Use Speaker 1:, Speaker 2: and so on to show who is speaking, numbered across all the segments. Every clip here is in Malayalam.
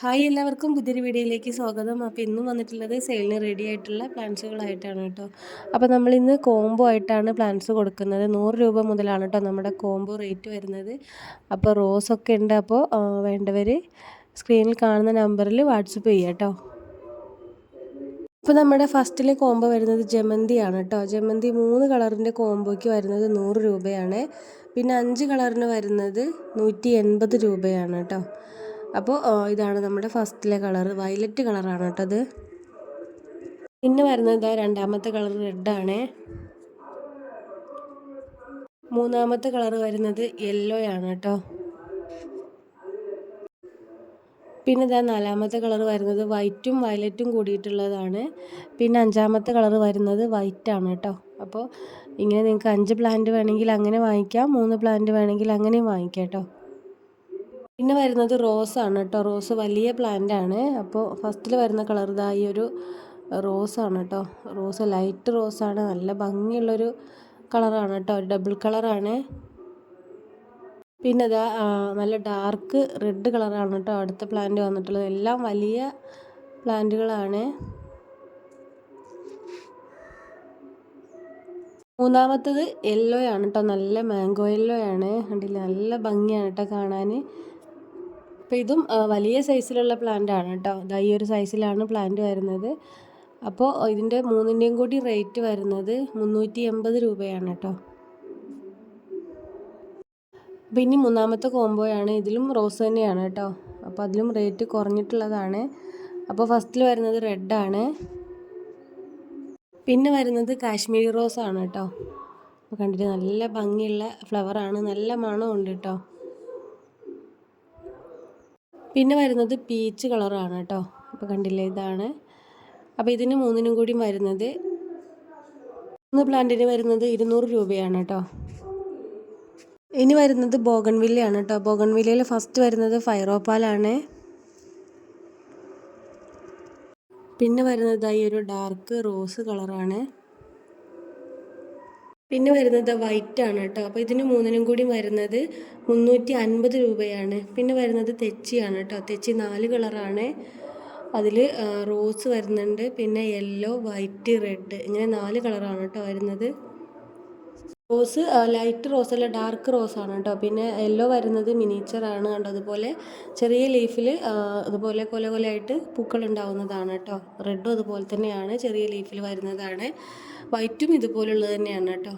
Speaker 1: ഹായ് എല്ലാവർക്കും പുതിയൊരു വീഡിയോയിലേക്ക് സ്വാഗതം. അപ്പോൾ ഇന്നും വന്നിട്ടുള്ളത് സെയിലിന് റെഡി ആയിട്ടുള്ള പ്ലാൻസുകളായിട്ടാണ് കേട്ടോ. അപ്പോൾ നമ്മൾ ഇന്ന് കോംബോ ആയിട്ടാണ് പ്ലാൻസ് കൊടുക്കുന്നത്. നൂറ് രൂപ മുതലാണ് കേട്ടോ നമ്മുടെ കോംബോ റേറ്റ് വരുന്നത്. അപ്പോൾ റോസൊക്കെ ഉണ്ട് അപ്പോൾ വേണ്ടവർ സ്ക്രീനിൽ കാണുന്ന നമ്പറിൽ വാട്സപ്പ് ചെയ്യുക കേട്ടോ. ഇപ്പോൾ നമ്മുടെ ഫസ്റ്റിലെ കോംബോ വരുന്നത് ജമന്തിയാണ് കേട്ടോ. ജമന്തി മൂന്ന് കളറിന്റെ കോംബോയ്ക്ക് വരുന്നത് നൂറ് രൂപയാണ്. പിന്നെ അഞ്ച് കളറിന് വരുന്നത് നൂറ്റി എൺപത് രൂപയാണ് കേട്ടോ. അപ്പോൾ ഇതാണ് നമ്മുടെ ഫസ്റ്റിലെ കളർ. വയലറ്റ് കളറാണ് കേട്ടോ അത്. പിന്നെ വരുന്നത് രണ്ടാമത്തെ കളർ റെഡാണ് മൂന്നാമത്തെ കളർ വരുന്നത് യെല്ലോ ആണ് കേട്ടോ. പിന്നെ ഇതാ നാലാമത്തെ കളർ വരുന്നത് വൈറ്റും വയലറ്റും കൂടിയിട്ടുള്ളതാണ്. പിന്നെ അഞ്ചാമത്തെ കളർ വരുന്നത് വൈറ്റ് ആണ് കേട്ടോ. അപ്പോൾ ഇങ്ങനെ നിങ്ങൾക്ക് അഞ്ച് പ്ലാന്റ് വേണമെങ്കിൽ അങ്ങനെ വാങ്ങിക്കാം മൂന്ന് പ്ലാന്റ് വേണമെങ്കിൽ അങ്ങനെയും വാങ്ങിക്കാം കേട്ടോ. പിന്നെ വരുന്നത് ആണ് കേട്ടോ. റോസ് വലിയ പ്ലാന്റ് ആണ്. അപ്പോൾ ഫസ്റ്റിൽ വരുന്ന കളർ ഇതാ ഈ ഒരു റോസ് ആണ് കേട്ടോ. റോസ് ലൈറ്റ് റോസ് ആണ്. നല്ല ഭംഗിയുള്ളൊരു കളറാണ് കേട്ടോ. ഡബിൾ കളറാണ് പിന്നെ ഇതാ നല്ല ഡാർക്ക് റെഡ് കളറാണ് കേട്ടോ അടുത്ത പ്ലാന്റ് വന്നിട്ടുള്ളത്. എല്ലാം വലിയ പ്ലാന്റുകളാണ് മൂന്നാമത്തത് യെല്ലോ ആണ് കേട്ടോ. നല്ല മാംഗോ യെല്ലോ ആണ്. കണ്ടില്ല? നല്ല ഭംഗിയാണ് കേട്ടോ കാണാൻ. അപ്പോൾ ഇതും വലിയ സൈസിലുള്ള പ്ലാന്റ് ആണ് കേട്ടോ ഇതാ ഈ ഒരു സൈസിലാണ് പ്ലാന്റ് വരുന്നത്. അപ്പോൾ ഇതിന്റെ മൂന്നിന്റെയും കൂടി റേറ്റ് വരുന്നത് മുന്നൂറ്റി എൺപത് രൂപയാണ് കേട്ടോ ഇനി മൂന്നാമത്തെ കോംബോയാണ് ഇതിലും റോസ് തന്നെയാണ് കേട്ടോ അപ്പോൾ അതിലും റേറ്റ് കുറഞ്ഞിട്ടുള്ളതാണ്. അപ്പോൾ ഫസ്റ്റിൽ വരുന്നത് റെഡാണ് പിന്നെ വരുന്നത് കാശ്മീരി റോസ് ആണ് കേട്ടോ അപ്പോൾ കണ്ടിട്ട് നല്ല ഭംഗിയുള്ള ഫ്ലവറാണ് നല്ല മണമുണ്ട് കേട്ടോ പിന്നെ വരുന്നത് പീച്ച് കളറാണ് കേട്ടോ. അപ്പോൾ കണ്ടില്ലേ ഇതാണ്. അപ്പോൾ ഇതിന് മൂന്നിനും കൂടി വരുന്നത് മൂന്ന് പ്ലാന്റിന് വരുന്നത് ഇരുന്നൂറ് രൂപയാണ് കേട്ടോ. ഇനി വരുന്നത് ബോഗൺവില്ലയാണ് കേട്ടോ. ബോഗൺവില്ലയിൽ ഫസ്റ്റ് വരുന്നത് ഫൈറോപ്പാലാണ് പിന്നെ വരുന്നത് ഈ ഒരു ഡാർക്ക് റോസ് കളറാണ് പിന്നെ വരുന്നത് വൈറ്റ് ആണ് കേട്ടോ. അപ്പോൾ ഇതിന് മൂന്നിനും കൂടി വരുന്നത് മുന്നൂറ്റി അൻപത് രൂപയാണ്. പിന്നെ വരുന്നത് തെച്ചിയാണ് കേട്ടോ. തെച്ചി നാല് കളറാണ് അതിൽ റോസ് വരുന്നുണ്ട്. പിന്നെ യെല്ലോ വൈറ്റ് റെഡ് ഇങ്ങനെ നാല് കളറാണ് കേട്ടോ വരുന്നത്. റോസ് ലൈറ്റ് റോസ് അല്ല ഡാർക്ക് ആണ് കേട്ടോ. പിന്നെ യെല്ലോ വരുന്നത് മിനിച്ചറാണ് കണ്ടോ? അതുപോലെ ചെറിയ ലീഫിൽ അതുപോലെ കൊല കൊലയായിട്ട് പൂക്കൾ ഉണ്ടാവുന്നതാണ് കേട്ടോ. റെഡും അതുപോലെ തന്നെയാണ് ചെറിയ ലീഫിൽ വരുന്നതാണ്. വൈറ്റും ഇതുപോലുള്ളത് തന്നെയാണ് കേട്ടോ.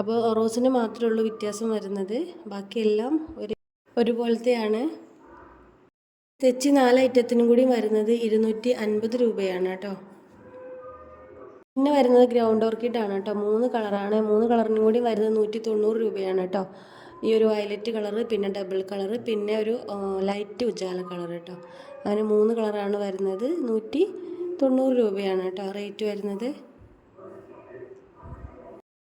Speaker 1: അപ്പോൾ റോസിന് മാത്രമേ ഉള്ളൂ വ്യത്യാസം വരുന്നത്. ബാക്കിയെല്ലാം ഒരു ഒരുപോലത്തെയാണ്. തെച്ചി നാല് ഐറ്റത്തിനും കൂടി വരുന്നത് ഇരുന്നൂറ്റി അൻപത് രൂപയാണ് കേട്ടോ. പിന്നെ വരുന്നത് ഗ്രൗണ്ട് ഓർക്കിഡ് ആണ് കേട്ടോ. മൂന്ന് കളറാണ്. മൂന്ന് കളറിനും കൂടി വരുന്നത് നൂറ്റി തൊണ്ണൂറ് രൂപയാണ് കേട്ടോ. ഈ ഒരു വയലറ്റ് കളറ് പിന്നെ ഡബിൾ കളറ് പിന്നെ ഒരു ലൈറ്റ് ഉജാല കളർ കേട്ടോ. അങ്ങനെ മൂന്ന് കളറാണ് വരുന്നത്. നൂറ്റി തൊണ്ണൂറ് രൂപയാണ് കേട്ടോ റേറ്റ് വരുന്നത്.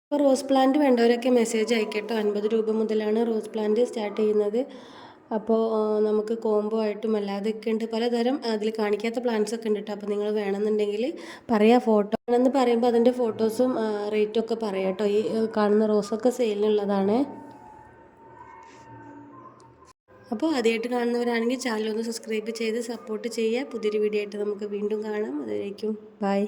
Speaker 1: ഇപ്പോൾ റോസ് പ്ലാന്റ് വേണ്ടവരൊക്കെ മെസ്സേജ് അയക്കട്ടോ. അൻപത് രൂപ മുതലാണ് റോസ് പ്ലാന്റ് സ്റ്റാർട്ട് ചെയ്യുന്നത്. അപ്പോൾ നമുക്ക് കോംബോ ആയിട്ടും അല്ലാതെയൊക്കെ ഉണ്ട്. പലതരം അതിൽ കാണിക്കാത്ത പ്ലാന്റ്സ് ഒക്കെ ഉണ്ട് കേട്ടോ അപ്പോൾ നിങ്ങൾ വേണമെന്നുണ്ടെങ്കിൽ പറയാം ഫോട്ടോ എന്ന് പറയുമ്പോൾ അതിന്റെ ഫോട്ടോസും റേറ്റും ഒക്കെ പറയാം കേട്ടോ ഈ കാണുന്ന റോസൊക്കെ സെയിലിനുള്ളതാണ് അപ്പോൾ ആദ്യമായിട്ട് കാണുന്നവരാണെങ്കിൽ ചാനൽ ഒന്ന് സബ്സ്ക്രൈബ് ചെയ്ത് സപ്പോർട്ട് ചെയ്യുക പുതിയൊരു വീഡിയോ ആയിട്ട് നമുക്ക് വീണ്ടും കാണാം. അതുവരേക്കും ബൈ